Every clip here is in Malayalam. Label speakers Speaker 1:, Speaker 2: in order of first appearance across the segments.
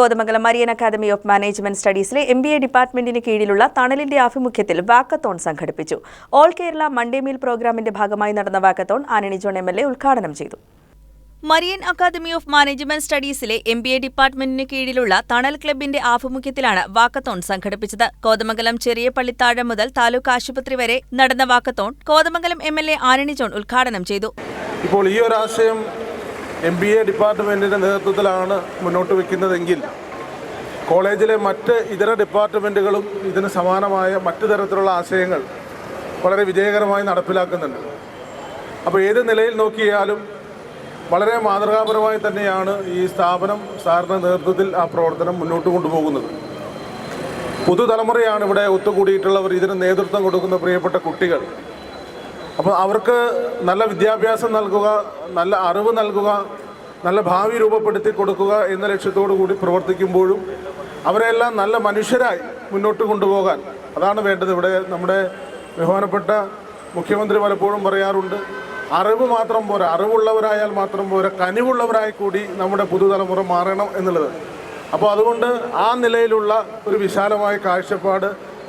Speaker 1: Kothamangalam Marian academy of management സ്റ്റഡീസിലെ M B A ഡിപ്പാർട്ട്മെന്റിന് കീഴിലുള്ള തണലിന്റെ ആഭിമുഖ്യത്തിൽ വാക്കത്തോൺ സംഘടിപ്പിച്ചു. ഓൾ കേരള മൺഡേ മീൽ പ്രോഗ്രാമിന്റെ ഭാഗമായി നടന്ന വാക്കത്തോൺ ആനണി ജോൺ എം എൽ എ ഉദ്ഘാടനം ചെയ്തു. മരിയൻ അക്കാദമി ഓഫ് മാനേജ്മെന്റ് സ്റ്റഡീസിലെ എം ബി എ ഡിപ്പാർട്ട്മെന്റിന് കീഴിലുള്ള തണൽ ക്ലബിന്റെ ആഭിമുഖ്യത്തിലാണ് വാക്കത്തോൺ സംഘടിപ്പിച്ചത്. കോതമംഗലം ചെറിയ പള്ളിത്താഴം മുതൽ താലൂക്ക് ആശുപത്രി വരെ നടന്ന walkathon Kothamangalam M L A ആനണി John ഉദ്ഘാടനം ചെയ്തു.
Speaker 2: ഇപ്പോൾ ഈ ഒരു ആശയം എം ബി എ ഡിപ്പാർട്ട്മെന്റിന്റെ നേതൃത്വത്തിലാണ് മുന്നോട്ട് വയ്ക്കുന്നതെങ്കിൽ കോളേജിലെ മറ്റ് ഇതര ഡിപ്പാർട്ട്മെന്റുകളും ഇതിന് സമാനമായ മറ്റു തരത്തിലുള്ള ആശയങ്ങൾ വളരെ വിജയകരമായി നടപ്പിലാക്കുന്നുണ്ട്. അപ്പോൾ ഏത് നിലയിൽ നോക്കിയാലും വളരെ മാതൃകാപരമായി തന്നെയാണ് ഈ സ്ഥാപനം സാറിന്റെ നേതൃത്വത്തിൽ ആ പ്രവർത്തനം മുന്നോട്ട് കൊണ്ടുപോകുന്നത്. പുതുതലമുറയാണ് ഇവിടെ ഒത്തുകൂടിയിട്ടുള്ളവർ ഇതിന് നേതൃത്വം കൊടുക്കുന്ന പ്രിയപ്പെട്ട കുട്ടികൾ. അപ്പോൾ അവർക്ക് നല്ല വിദ്യാഭ്യാസം നൽകുക നല്ല അറിവ് നൽകുക നല്ല ഭാവി രൂപപ്പെടുത്തി കൊടുക്കുക എന്ന ലക്ഷ്യത്തോടു കൂടി പ്രവർത്തിക്കുമ്പോഴും അവരെല്ലാം നല്ല മനുഷ്യരായി മുന്നോട്ട് കൊണ്ടുപോകാൻ അതാണ് വേണ്ടത്. ഇവിടെ നമ്മുടെ ബഹുമാനപ്പെട്ട മുഖ്യമന്ത്രി പലപ്പോഴും പറയാറുണ്ട് അറിവ് മാത്രം പോരാ അറിവുള്ളവരായാൽ മാത്രം പോരാ കനിവുള്ളവരായി കൂടി നമ്മുടെ പുതുതലമുറ മാറണം എന്നുള്ളത്. അപ്പോൾ അതുകൊണ്ട് ആ നിലയിലുള്ള ഒരു വിശാലമായ കാഴ്ചപ്പാട്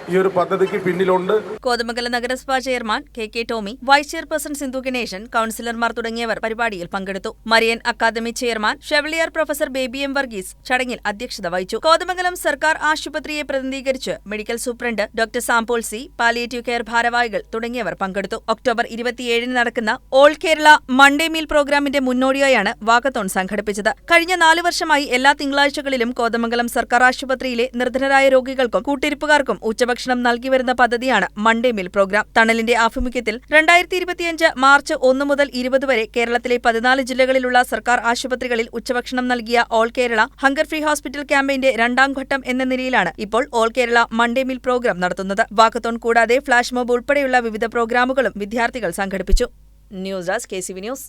Speaker 2: ഈ ഒരു പദ്ധതിക്ക് പിന്നിലുണ്ട്.
Speaker 1: കോതമംഗലം നഗരസഭാ chairman K K Tomy vice chairperson Sindhu Ganesan കൌൺസിലർമാർ തുടങ്ങിയവർ പരിപാടിയിൽ പങ്കെടുത്തു. Marian academy chairman chevalier professor Baby M Varghese ചടങ്ങിൽ അധ്യക്ഷത വഹിച്ചു. കോതമംഗലം സർക്കാർ ആശുപത്രിയെ പ്രതിനിധീകരിച്ച് medical superintendent doctor Sampaul C palliative care ഭാരവാഹികൾ തുടങ്ങിയവർ പങ്കെടുത്തു. ഒക്ടോബർ ഇരുപത്തിയേഴിന് നടക്കുന്ന ഓൾ കേരള മൺഡേ മീൽ പ്രോഗ്രാമിന്റെ മുന്നോടിയായാണ് വാക്കത്തോൺ സംഘടിപ്പിച്ചത്. കഴിഞ്ഞ നാല് വർഷമായി എല്ലാ തിങ്കളാഴ്ചകളിലും കോതമംഗലം സർക്കാർ ആശുപത്രിയിലെ നിർധനരായ രോഗികൾക്കും കൂട്ടിരിപ്പുകാർക്കും ഉച്ചഭക്ഷണം നൽകി വരുന്ന പദ്ധതിയാണ് മൺഡേ മിൽ പ്രോഗ്രാം. തണലിന്റെ ആഭിമുഖ്യത്തിൽ രണ്ടായിരത്തി ഇരുപത്തിയഞ്ച് മാർച്ച് ഒന്ന് മുതൽ ഇരുപത് വരെ കേരളത്തിലെ പതിനാല് ജില്ലകളിലുള്ള സർക്കാർ ആശുപത്രികളിൽ ഉച്ചഭക്ഷണം നൽകിയ all Kerala hunger free hospital ക്യാമ്പയിന്റെ രണ്ടാം ഘട്ടം എന്ന നിലയിലാണ് ഇപ്പോൾ all Kerala Monday meal programme നടത്തുന്നത്. വാക്കത്തോൺ കൂടാതെ ഫ്ലാഷ് മോബ് ഉൾപ്പെടെയുള്ള വിവിധ പ്രോഗ്രാമുകളും വിദ്യാർത്ഥികൾ സംഘടിപ്പിച്ചു. News desk K news.